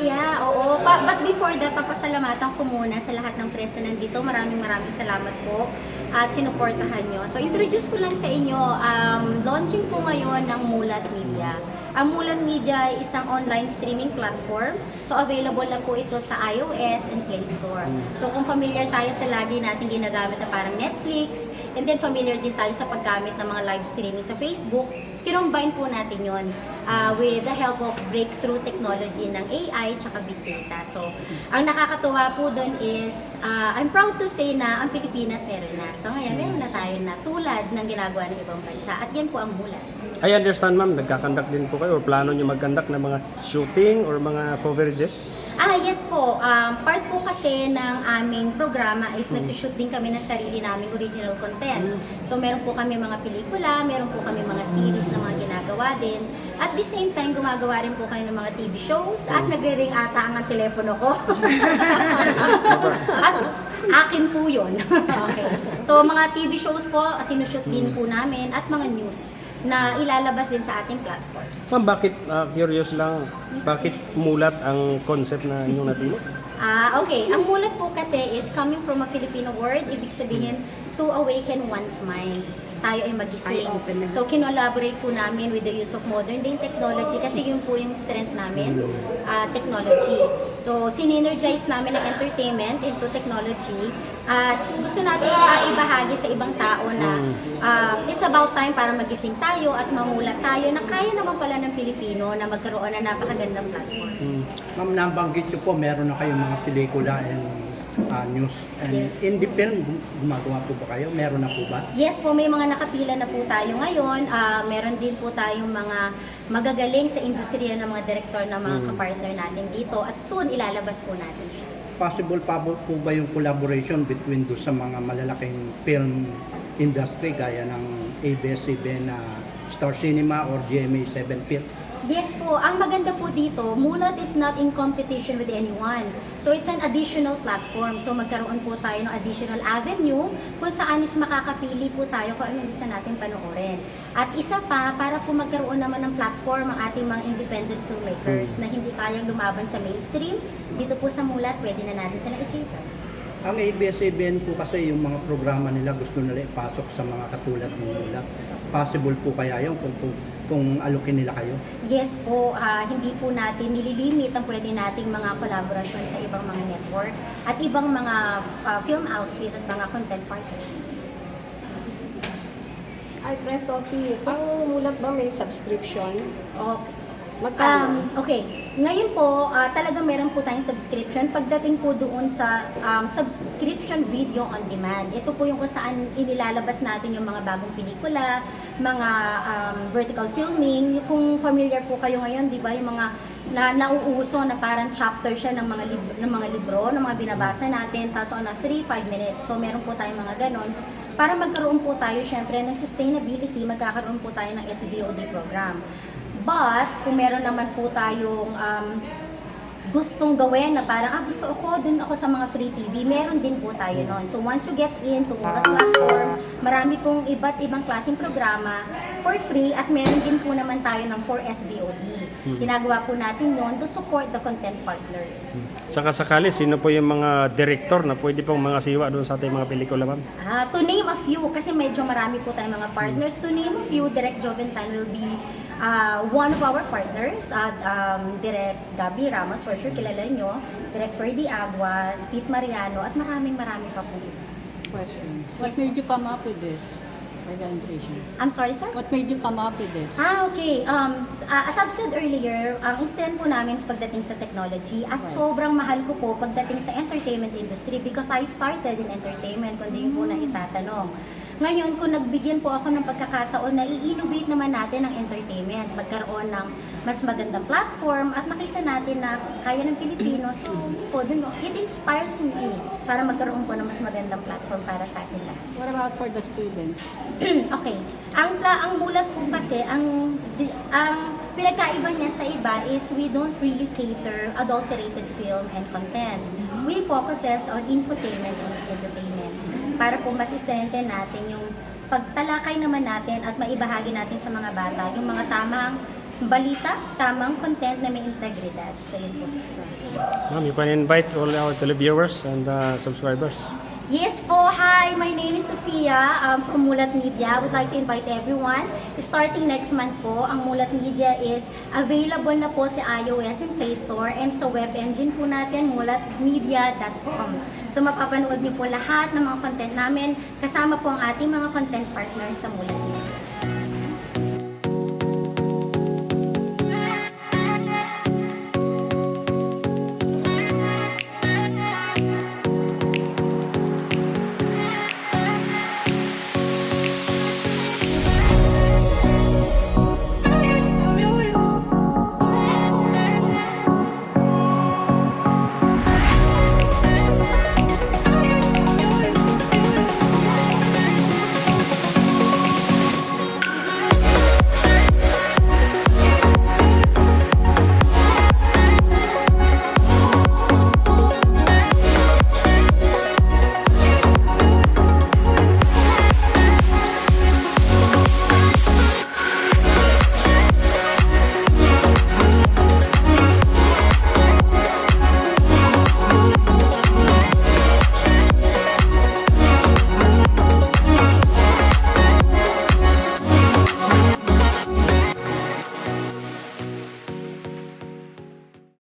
Yeah, oo. Pa- but before that, papasalamatan ko muna sa lahat ng press na nandito. Maraming maraming salamat po at sinuportahan nyo. So, introduce ko lang sa inyo, um, launching po ngayon ng Mulat Media. Ang Mulat Media ay isang online streaming platform. So, available na po ito sa iOS and Play Store. So, kung familiar tayo sa lagi natin ginagamit na parang Netflix, and then familiar din tayo sa paggamit ng mga live streaming sa Facebook, kinumbine po natin yon uh, with the help of breakthrough technology ng AI tsaka big data. So, ang nakakatuwa po doon is, uh, I'm proud to say na ang Pilipinas meron na. So, ngayon, meron na tayo na tulad ng ginagawa ng ibang bansa. At yan po ang mulat. I understand ma'am, nagkakandak din po kayo or plano nyo magkandak ng mga shooting or mga coverages? Ah, yes po. Um, part po kasi ng aming programa is nagsushoot din kami ng sarili naming original content. So, meron po kami mga pelikula, meron po kami mga series na mga ginagawa din. At the same time, gumagawa rin po kayo ng mga TV shows at nagre-ring ata ang telepono ko. at akin po yun. okay. So, mga TV shows po, sinushoot din po namin at mga news na ilalabas din sa ating platform. Ma'am, bakit, ah, curious lang, bakit mulat ang concept na inyong napili? Ah, okay. Ang mulat po kasi is coming from a Filipino word, ibig sabihin, to awaken one's mind. Tayo ay magising. So, kinolaborate po namin with the use of modern day technology kasi yun po yung strength namin, ah, technology. So, sinergize namin ang entertainment into technology at gusto natin ah, ibahagi sa ibang tao na ah, it's about time para magising tayo at mamulat tayo na kaya naman pala ng Pilipino na magkaroon ng napakagandang platform. Hmm. Ma'am, nabanggit niyo po, meron na kayong mga pelikula and ah, news. And Yes. gum- gumagawa po ba kayo? Meron na po ba? Yes po, may mga nakapila na po tayo ngayon. Ah, meron din po tayong mga magagaling sa industriya ng mga direktor na mga kapartner natin dito at soon ilalabas po natin siya. Possible pa po ba yung collaboration between do sa mga malalaking film industry gaya ng ABS-CBN na Star Cinema or GMA7 Film? Yes po, ang maganda po dito, Mulat is not in competition with anyone. So it's an additional platform. So magkaroon po tayo ng additional avenue kung saan is makakapili po tayo kung anong gusto natin panoorin. At isa pa, para po magkaroon naman ng platform ang ating mga independent filmmakers na hindi kayang lumaban sa mainstream, dito po sa Mulat, pwede na natin sila i-cater. Ang ABS-CBN po kasi yung mga programa nila gusto nila ipasok sa mga katulad ng nila. Possible po kaya yun kung, kung, kung alukin nila kayo? Yes po, ah, hindi po natin nililimit ang pwede nating mga collaboration sa ibang mga network at ibang mga ah, film outfit at mga content partners. Ay, Press Sophie, ang mulat ba may subscription? Okay. Magkano? Um, okay. Ngayon po, ah, talagang meron po tayong subscription. Pagdating po doon sa um, subscription video on demand, ito po yung kung saan inilalabas natin yung mga bagong pelikula, mga um, vertical filming. Kung familiar po kayo ngayon, di ba, yung mga na nauuso na parang chapter siya ng mga libro, ng mga libro, ng mga binabasa natin, tapos on a 3-5 minutes. So meron po tayong mga ganon. Para magkaroon po tayo, syempre, ng sustainability, magkakaroon po tayo ng SVOD program. But, kung meron naman po tayong um, gustong gawin na parang, ah, gusto ako, dun ako sa mga free TV, meron din po tayo noon. So, once you get into Mulat platform, marami pong iba't ibang klaseng programa for free at meron din po naman tayo ng for SVOD. Ginagawa po natin noon to support the content partners. Saka sakali, sino po yung mga director na pwede pong mga siwa doon sa ating mga pelikula ma'am? Ah, to name a few, kasi medyo marami po tayong mga partners. To name a few, Direct Joventan will be ah, one of our partners. At um, Direct Gabi Ramos, for sure kilala nyo. Direct Ferdy Aguas, Pete Mariano, at maraming marami pa po. Question. What made you come up with this organization? I'm sorry, sir? What made you come up with this? Ah, okay. Um, ah, as I've said earlier, ang instant po namin sa pagdating sa technology at Right. sobrang mahal ko po pagdating sa entertainment industry because I started in entertainment kung di yun po na itatanong. Ngayon, kung nagbigyan po ako ng pagkakataon na i-innovate naman natin ang entertainment, magkaroon ng mas magandang platform at makita natin na kaya ng Pilipino. So, po, dun, it inspires me para magkaroon po ng mas magandang platform para sa atin lahat. What about for the students? okay. Ang ang bulat po kasi ang ang pinagkaiba niya sa iba is we don't really cater adulterated film and content. We focuses on infotainment and entertainment para po mas strengthen natin yung pagtalakay naman natin at maibahagi natin sa mga bata yung mga tamang balita, tamang content na may integridad. So yun po. Ma'am, you can invite all our televiewers and uh, subscribers. Yes po, hi! My name is Sofia um, from Mulat Media. I would like to invite everyone. Starting next month po, ang Mulat Media is available na po sa iOS and Play Store and sa web engine po natin, mulatmedia.com. So mapapanood niyo po lahat ng mga content namin kasama po ang ating mga content partners sa Mulat Media.